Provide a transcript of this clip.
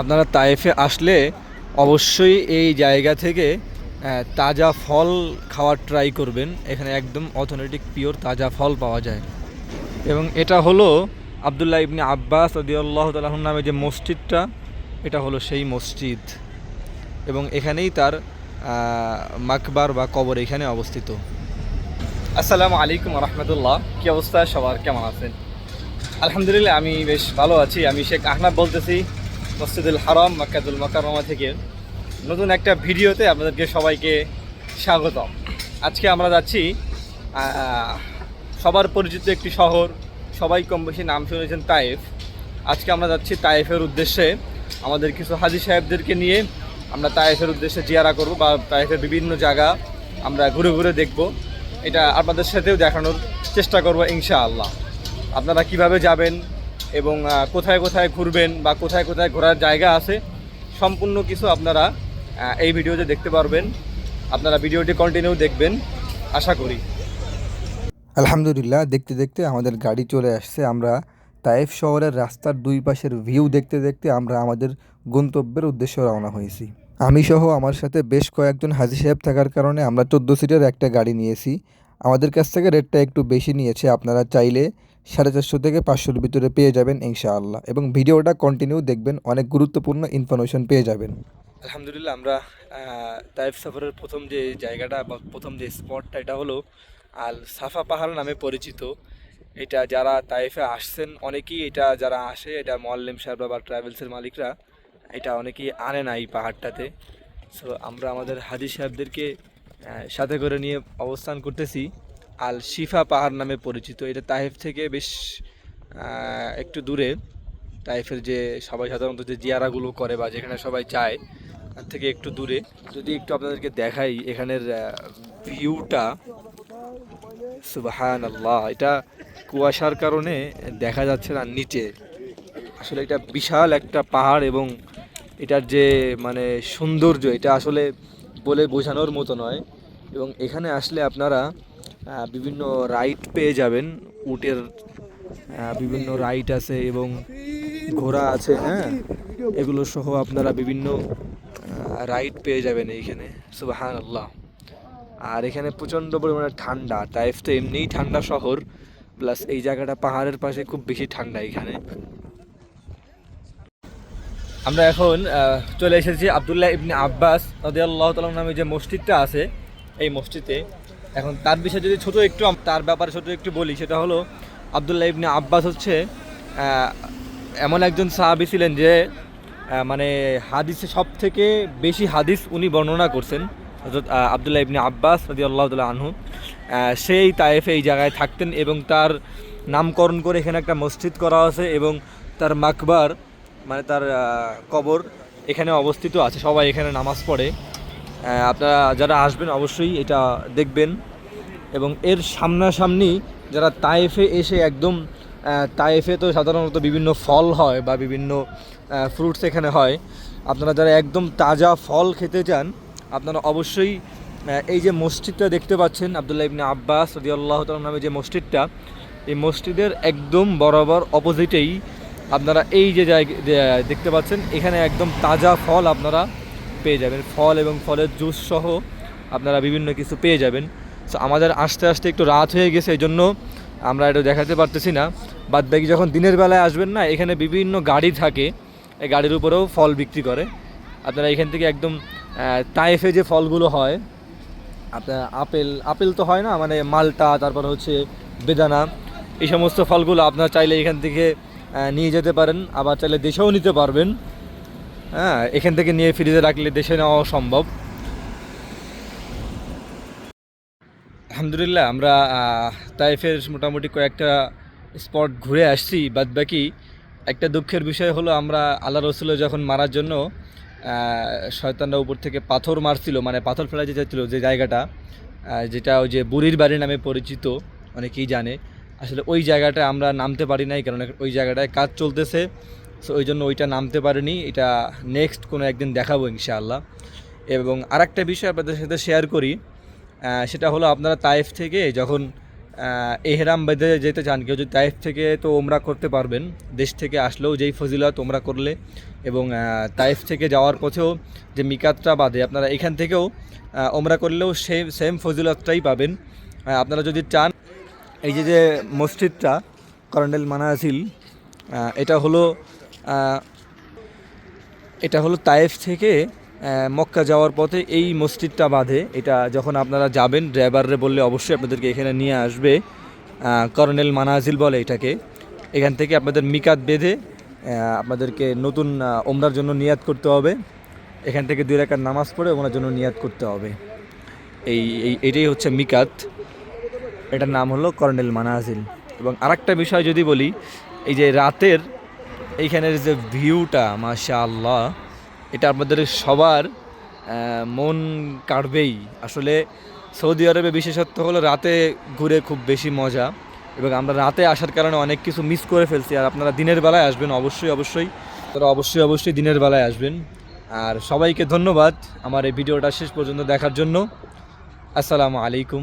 আপনারা তায়েফে আসলে অবশ্যই এই জায়গা থেকে তাজা ফল খাওয়ার ট্রাই করবেন। এখানে একদম অথেন্টিক পিওর তাজা ফল পাওয়া যায়। এবং এটা হলো আবদুল্লাহ ইবনে আব্বাস রদিয়াল্লাহ তালাহ নামে যে মসজিদটা, এটা হলো সেই মসজিদ। এবং এখানেই তার মাকবার বা কবর এখানে অবস্থিত। আসসালামু আলাইকুম রহমতুল্লাহ। কী অবস্থা সবার? কেমন আছেন? আলহামদুলিল্লাহ, আমি বেশ ভালো আছি। আমি শেখ আহনাব বলতেছি। মসজিদুল হারাম, মাক্কাতুল মকারমা থেকে নতুন একটা ভিডিওতে আপনাদেরকে সবাইকে স্বাগতম। আজকে আমরা যাচ্ছি সবার পরিচিত একটি শহর, সবাই কম বেশি নাম শুনেছেন তায়েফ। আজকে আমরা যাচ্ছি তায়েফের উদ্দেশ্যে। আমাদের কিছু হাজি সাহেবদেরকে নিয়ে আমরা তায়েফের উদ্দেশ্যে জিয়ারা করব বা তায়েফের বিভিন্ন জায়গা আমরা ঘুরে ঘুরে দেখব। এটা আপনাদের সাথেও দেখানোর চেষ্টা করব ইনশাআল্লাহ। আপনারা কীভাবে যাবেন এবং কোথায় কোথায় ঘুরবেন বা কোথায় কোথায় ঘোরার জায়গা আছে, সম্পূর্ণ কিছু আপনারা এই ভিডিওতে দেখতে পারবেন। আপনারা ভিডিওটি কন্টিনিউ দেখবেন, আশা করি। আলহামদুলিল্লাহ, দেখতে দেখতে আমাদের গাড়ি চলে আসছে। আমরা তায়েফ শহরের রাস্তার দুই পাশের ভিউ দেখতে দেখতে আমরা আমাদের গন্তব্যের উদ্দেশ্যে রওনা হয়েছি। আমি সহ আমার সাথে বেশ কয়েকজন হাজি সাহেব থাকার কারণে আমরা চোদ্দ সিটের একটা গাড়ি নিয়েছি। আমাদের কাছ থেকে রেটটা একটু বেশি নিয়েছে। আপনারা চাইলে সাড়ে চারশো থেকে পাঁচশোর ভিতরে পেয়ে যাবেন ইনশাআল্লাহ। এবং ভিডিওটা কন্টিনিউ দেখবেন, অনেক গুরুত্বপূর্ণ ইনফরমেশন পেয়ে যাবেন। আলহামদুলিল্লাহ, আমরা তাইফ সফরের প্রথম যে জায়গাটা বা প্রথম যে স্পটটা এটা হলো আল সাফা পাহাড় নামে পরিচিত। এটা যারা তাইফে আসছেন, অনেকেই এটা যারা আসে, এটা মোয়াল্লিম সাহেবরা বা ট্রাভেলসের মালিকরা, এটা অনেকেই আনে না এই পাহাড়টাতে। সো আমরা আমাদের হাজি সাহেবদেরকে সাথে করে নিয়ে অবস্থান করতেছি। আল শিফা পাহাড় নামে পরিচিত। এটা তাইফ থেকে বেশ একটু দূরে। টাইফের যে সবাই সাধারণত যে জিয়ারাগুলো করে বা যেখানে সবাই যায়, তার থেকে একটু দূরে। যদি একটু আপনাদেরকে দেখাই এখানের ভিউটা সুবাহান আল্লাহ এটা কুয়াশার কারণে দেখা যাচ্ছে না নিচে। আসলে এটা বিশাল একটা পাহাড় এবং এটার যে মানে সৌন্দর্য, এটা আসলে বলে বোঝানোর মতো নয়। এবং এখানে আসলে আপনারা বিভিন্ন রাইড পেয়ে যাবেন। উটের বিভিন্ন রাইড আছে এবং ঘোড়া আছে হ্যাঁ? এগুলো সহ আপনারা বিভিন্ন রাইড পেয়ে যাবেন এইখানে। সুবাহান আল্লাহ আর এখানে প্রচণ্ড পরিমাণে ঠান্ডা। তাইফ তো এমনিই ঠান্ডা শহর। প্লাস এই জায়গাটা পাহাড়ের পাশে খুব বেশি ঠান্ডা এখানে। আমরা এখন চলে এসেছি আবদুল্লাহ ইবনে আব্বাস রদিয়াল্লাহ তালাম নামে যে মসজিদটা আছে, এই মসজিদে এখন তার বিষয়ে যদি ছোট একটু তার ব্যাপারে ছোট একটু বলি, সেটা হলো আবদুল্লাহ ইবনে আব্বাস হচ্ছে এমন একজন সাহাবি ছিলেন যে মানে হাদিসে সব থেকে বেশি হাদিস উনি বর্ণনা করছেন আবদুল্লাহ ইবনে আব্বাস আল্লাহ আনহু। সেই তায়েফে এই জায়গায় থাকতেন এবং তার নামকরণ করে এখানে একটা মসজিদ করা আছে এবং তার মাকবার মানে তার কবর এখানে অবস্থিত আছে, সবাই এখানে নামাজ পড়ে। আপনারা যারা আসবেন অবশ্যই এটা দেখবেন। এবং এর সামনাসামনি যারা তায়েফে এসে একদম তায়েফে তো সাধারণত বিভিন্ন ফল হয় বা বিভিন্ন ফ্রুটস এখানে হয়, আপনারা যারা একদম তাজা ফল খেতে চান, আপনারা অবশ্যই এই যে মসজিদটা দেখতে পাচ্ছেন, আবদুল্লাহ ইবনে আব্বাস রদি আল্লাহ নামে যে মসজিদটা, এই মসজিদের একদম বরাবর অপোজিটেই আপনারা এই যে জায়গা দেখতে পাচ্ছেন, এখানে একদম তাজা ফল আপনারা পেয়ে যাবেন। ফল এবং ফলের জুস সহ আপনারা বিভিন্ন কিছু পেয়ে যাবেন। সো আমাদের আসতে আসতে একটু রাত হয়ে গেছে, এই জন্য আমরা এটা দেখাতে পারতেছি না। বাদ বাকি যখন দিনের বেলায় আসবেন না, এখানে বিভিন্ন গাড়ি থাকে। এই গাড়ির উপরেও ফল বিক্রি করে। আপনারা এখান থেকে একদম তায়েফে যে ফলগুলো হয়, আপনার আপেল আপেল তো হয় না মানে মালটা, তারপর হচ্ছে বেদানা, এই সমস্ত ফলগুলো আপনারা চাইলে এখান থেকে নিয়ে যেতে পারেন। আবার চাইলে দেশেও নিতে পারবেন। হ্যাঁ এখান থেকে নিয়ে ফ্রিজে রাখলে দেশে নেওয়া সম্ভব। আলহামদুলিল্লাহ, আমরা তাইফের মোটামুটি কয়েকটা স্পট ঘুরে আসছি। বাদ বাকি একটা দুঃখের বিষয় হলো, আমরা আল্লাহ রসুলের যখন মারার জন্য শয়তানরা উপর থেকে পাথর মারছিল মানে পাথর ফেলা যে যাচ্ছিল যে জায়গাটা যেটা ওই যে বুড়ির বাড়ি নামে পরিচিত, অনেকেই জানে। আসলে ওই জায়গাটা আমরা নামতে পারি নাই, কারণ ওই জায়গাটায় কাজ চলতেছে। সো ওই জন্য ওইটা নামতে পারিনি। এটা নেক্সট কোনো একদিন দেখাবো ইনশাআল্লাহ। এবং আরেকটা বিষয় আপনাদের সাথে শেয়ার করি সেটা হলো আপনারা তাইফ থেকে যখন এহরাম বেঁধে যেতে চান, কেউ যদি তাইফ থেকে তো ওমরা করতে পারবেন। দেশ থেকে আসলেও যেই ফজিলত ওমরা করলে এবং তাইফ থেকে যাওয়ার পথেও যে মিকাতটা বাদে, আপনারা এখান থেকেও ওমরা করলেও সেম সেম ফজিলতটাই পাবেন। আপনারা যদি চান, এই যে যে মসজিদটা, কর্নেল মানাজিল এটা হলো এটা হলো তায়েফ থেকে মক্কা যাওয়ার পথে এই মসজিদটা বাঁধে। এটা যখন আপনারা যাবেন, ড্রাইভাররে বললে অবশ্যই আপনাদেরকে এখানে নিয়ে আসবে। কর্নেল মানাজিল বলে এটাকে। এখান থেকে আপনাদের মিকাত বেঁধে আপনাদেরকে নতুন ওমরার জন্য নিয়াত করতে হবে। এখান থেকে দুই রাকাত নামাজ পড়ে ওমরার জন্য নিয়াত করতে হবে। এই এই, এটাই হচ্ছে মিকাত। এটার নাম হলো কর্নেল মানাজিল। এবং আরেকটা বিষয় যদি বলি, এই যে রাতের এইখানের যে ভিউটা মাশা আল্লাহ এটা আপনাদের সবার মন কাটবেই আসলে সৌদি আরবে বিশেষত্ব হলো রাতে ঘুরে খুব বেশি মজা এবং আমরা রাতে আসার কারণে অনেক কিছু মিস করে ফেলছি। আর আপনারা দিনের বেলায় আসবেন, অবশ্যই অবশ্যই। তারা অবশ্যই অবশ্যই দিনের বেলায় আসবেন। আর সবাইকে ধন্যবাদ আমার এই ভিডিওটা শেষ পর্যন্ত দেখার জন্য। আসসালামু আলাইকুম।